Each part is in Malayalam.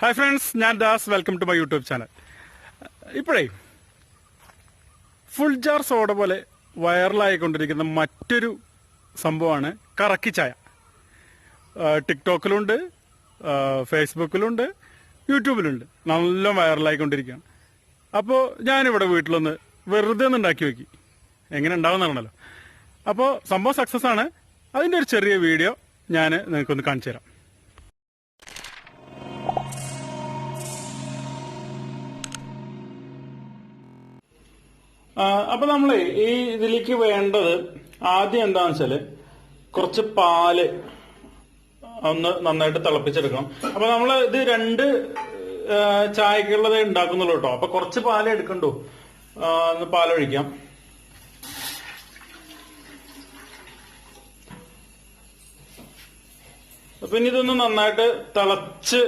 ഹായ് ഫ്രണ്ട്സ് ഞാൻ Das. Welcome to my YouTube channel ഇപ്പോഴേ ഫുൾ ജാർ സോഡ പോലെ വൈറലായിക്കൊണ്ടിരിക്കുന്ന മറ്റൊരു സംഭവമാണ് കറക്കി ചായ. ടിക്ടോക്കിലുണ്ട് ഫേസ്ബുക്കിലുണ്ട് യൂട്യൂബിലുണ്ട് നല്ല വൈറലായിക്കൊണ്ടിരിക്കുകയാണ് അപ്പോൾ ഞാനിവിടെ വീട്ടിലൊന്ന് വെറുതെ ഒന്ന് ഉണ്ടാക്കി നോക്കി എങ്ങനെ ഉണ്ടാവുന്നതാണല്ലോ അപ്പോൾ സംഭവം സക്സസ് ആണ്. അതിന്റെ ഒരു ചെറിയ വീഡിയോ ഞാൻ നിങ്ങൾക്കൊന്ന് കാണിച്ചു തരാം അപ്പൊ നമ്മൾ ഈ ഇതിലേക്ക് വേണ്ടത് ആദ്യം എന്താന്ന് വെച്ചാൽ കുറച്ച് പാൽ ഒന്ന് നന്നായിട്ട് തിളപ്പിച്ചെടുക്കണം. അപ്പൊ നമ്മൾ ഇത് രണ്ട് ചായക്കുള്ളത് ഉണ്ടാക്കുന്നുള്ളൂ കേട്ടോ. അപ്പൊ കുറച്ച് പാൽ എടുക്കണ്ടോ. ഒന്ന് പാലൊഴിക്കാം. അപ്പൊ ഇനി ഇതൊന്ന് നന്നായിട്ട് തിളച്ച്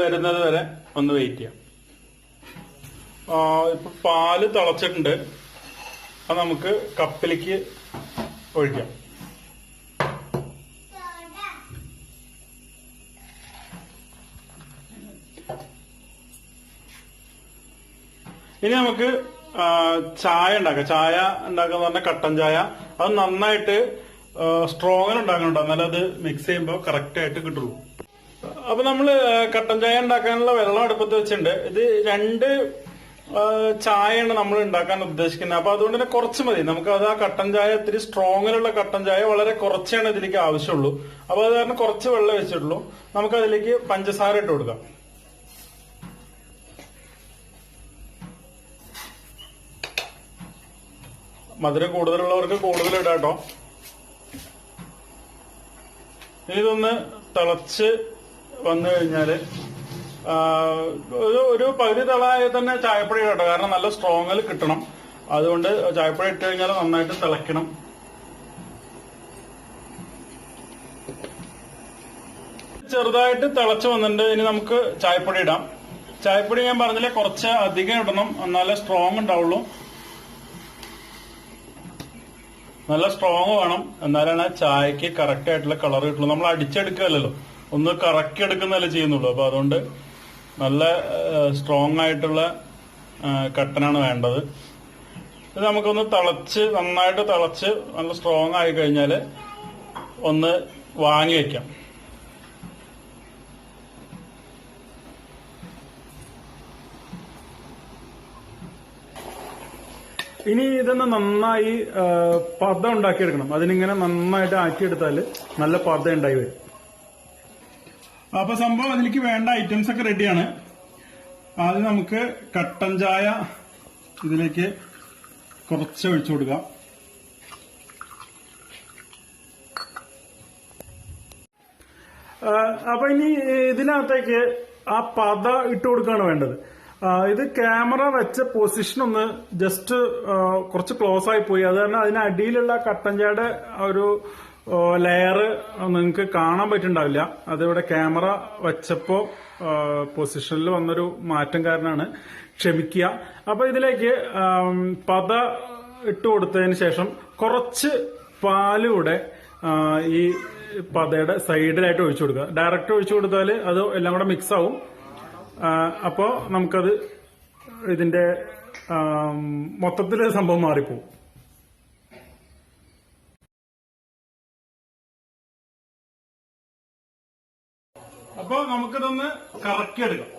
വരുന്നത് വരെ ഒന്ന് വെയിറ്റ് ചെയ്യാം. ഇപ്പൊ പാൽ തിളച്ചിട്ടുണ്ട്. അത് നമുക്ക് കപ്പിലേക്ക് ഒഴിക്കാം. ഇനി നമുക്ക് ചായ ഉണ്ടാക്കാം. ചായ ഉണ്ടാക്കാന്ന് പറഞ്ഞാൽ കട്ടൻ ചായ. അത് നന്നായിട്ട് സ്ട്രോങ്ങിൽ ഉണ്ടാക്കണുണ്ടോ. എന്നാലും അത് മിക്സ് ചെയ്യുമ്പോൾ കറക്റ്റ് ആയിട്ട് കിട്ടുള്ളൂ. അപ്പൊ നമ്മൾ കട്ടൻ ചായ ഉണ്ടാക്കാനുള്ള വെള്ളം അടുപ്പത്ത് വെച്ചിട്ടുണ്ട്. ഇത് രണ്ട് ചായയാണ് നമ്മൾ ഉണ്ടാക്കാൻ ഉദ്ദേശിക്കുന്നത്. അപ്പൊ അതുകൊണ്ട് തന്നെ കുറച്ച് മതി. നമുക്ക് അത് ആ കട്ടൻ ചായ ഇത്തിരി സ്ട്രോങ്ങിലുള്ള കട്ടൻ ചായ വളരെ കുറച്ചാണ് ഇതിലേക്ക് ആവശ്യമുള്ളൂ. അപ്പൊ അത് കാരണം കുറച്ച് വെള്ളം വെച്ചിട്ടുള്ളൂ. നമുക്ക് അതിലേക്ക് പഞ്ചസാര ഇട്ട് കൊടുക്കാം. മധുരം കൂടുതലുള്ളവർക്ക് കൂടുതൽ ഇടാം കേട്ടോ. ഇനി ഇതൊന്ന് തിളച്ച് വന്നു കഴിഞ്ഞാൽ ഒരു പകുതി തിളായി തന്നെ ചായപ്പൊടി ഇടട്ടോ കാരണം നല്ല സ്ട്രോങ്ങിൽ കിട്ടണം. അതുകൊണ്ട് ചായപ്പൊടി ഇട്ട് കഴിഞ്ഞാൽ നന്നായിട്ട് തിളയ്ക്കണം. ചെറുതായിട്ട് തിളച്ച് വന്നിട്ടുണ്ട്. ഇനി നമുക്ക് ചായപ്പൊടി ഇടാം. ചായപ്പൊടി ഞാൻ പറഞ്ഞില്ലേ കുറച്ച് അധികം ഇടണം. എന്നാലേ സ്ട്രോങ് ഉണ്ടാവുള്ളൂ. നല്ല സ്ട്രോങ് വേണം. എന്നാലാണ് ചായക്ക് കറക്റ്റ് ആയിട്ടുള്ള കളർ കിട്ടുള്ളൂ. നമ്മൾ അടിച്ചെടുക്കുകയല്ലല്ലോ. ഒന്ന് കറക്കി എടുക്കുന്നല്ലേ ചെയ്യുന്നുള്ളൂ. അപ്പൊ അതുകൊണ്ട് നല്ല സ്ട്രോങ് ആയിട്ടുള്ള കട്ടനാണ് വേണ്ടത്. ഇത് നമുക്കൊന്ന് തിളച്ച് നന്നായിട്ട് തിളച്ച് നല്ല സ്ട്രോങ് ആയി കഴിഞ്ഞാൽ ഒന്ന് വാങ്ങി വയ്ക്കാം ഇനി ഇതൊന്ന് നന്നായി പത ഉണ്ടാക്കിയെടുക്കണം. അതിനിങ്ങനെ നന്നായിട്ട് ആക്കിയെടുത്താൽ നല്ല പത ഉണ്ടായി വരും. അപ്പൊ സംഭവം അതിലേക്ക് വേണ്ട ഐറ്റംസ് ഒക്കെ റെഡിയാണ് ആദ്യം നമുക്ക് കട്ടൻ ചായ ഇതിലേക്ക് കുറച്ച് ഒഴിച്ചു കൊടുക്കാം. അപ്പൊ ഇനി ഇതിനകത്തേക്ക് ആ പത ഇട്ട് കൊടുക്കുകയാണ് വേണ്ടത്. ഇത് ക്യാമറ വെച്ച പൊസിഷൻ ഒന്ന് ജസ്റ്റ് കുറച്ച് ക്ലോസ് ആയി പോയി. അത് കാരണം അതിന് അടിയിലുള്ള കട്ടൻചായുടെ ഒരു ലെയർ നിങ്ങൾക്ക് കാണാൻ പറ്റുണ്ടാവില്ല. അതിവിടെ ക്യാമറ വച്ചപ്പോ പൊസിഷനിൽ വന്നൊരു മാറ്റം കാരണമാണ് ക്ഷമിക്കുക. അപ്പൊ ഇതിലേക്ക് പത ഇട്ട് കൊടുത്തതിന് ശേഷം കുറച്ച് പാലൂടെ ഈ പതയുടെ സൈഡിലായിട്ട് ഒഴിച്ചു കൊടുക്കുക. ഡയറക്റ്റ് ഒഴിച്ചു കൊടുത്താൽ അത് എല്ലാം കൂടെ മിക്സ് ആവും. അപ്പോൾ അപ്പോ നമുക്കത് ഇതിന്റെ മൊത്തത്തിൽ സംഭവം മാറിപ്പോവും. നമുക്കിതൊന്ന് കറക്കിയെടുക്കാം.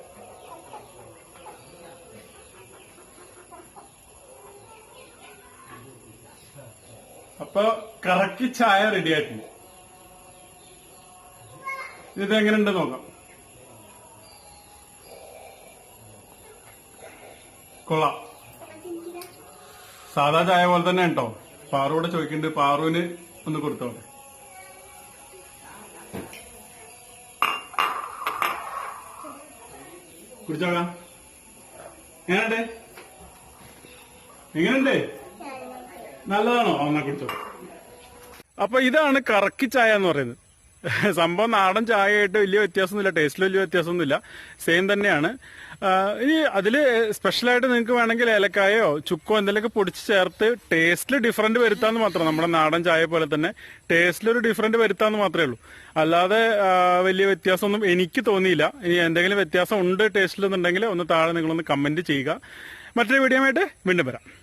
അപ്പൊ കറക്കി ചായ റെഡി ആയിട്ടുണ്ട്. ഇത് എങ്ങനെയുണ്ട് നോക്കാം. കൊള്ളാം. സാധാ ചായ പോലെ തന്നെ കേട്ടോ പാറുവിടെ ചോദിക്കുന്നുണ്ട് പാറുവിന് ഒന്ന് കൊടുത്തോട്ടെ കുടിച്ചോക്കാം എങ്ങനെയുണ്ട്? എങ്ങനെയുണ്ട്? നല്ലതാണോ? എന്നാ കുടിച്ചോ. അപ്പൊ ഇതാണ് കറക്കി ചായ എന്ന് പറയുന്നത്. സംഭവം നാടൻ ചായയായിട്ട് വലിയ വ്യത്യാസമൊന്നുമില്ല ടേസ്റ്റിൽ വലിയ വ്യത്യാസമൊന്നുമില്ല. സെയിം തന്നെയാണ്. ഇനി അതിൽ സ്പെഷ്യലായിട്ട് നിങ്ങൾക്ക് വേണമെങ്കിൽ ഏലക്കായോ ചുക്കോ എന്തെങ്കിലുമൊക്കെ പൊടിച്ച് ചേർത്ത് ടേസ്റ്റിൽ ഡിഫറന്റ് വരുത്താന്ന് മാത്രം. നമ്മുടെ നാടൻ ചായ പോലെ തന്നെ ടേസ്റ്റിൽ ഒരു ഡിഫറന്റ് വരുത്താന്ന് മാത്രമേ ഉള്ളൂ. അല്ലാതെ വലിയ വ്യത്യാസമൊന്നും എനിക്ക് തോന്നിയില്ല. ഇനി എന്തെങ്കിലും വ്യത്യാസം ഉണ്ട് ടേസ്റ്റിൽ എന്നുണ്ടെങ്കിൽ ഒന്ന് താഴെ നിങ്ങളൊന്ന് കമന്റ് ചെയ്യുക. മറ്റൊരു വീഡിയോ ആയിട്ട് വീണ്ടും വരാം.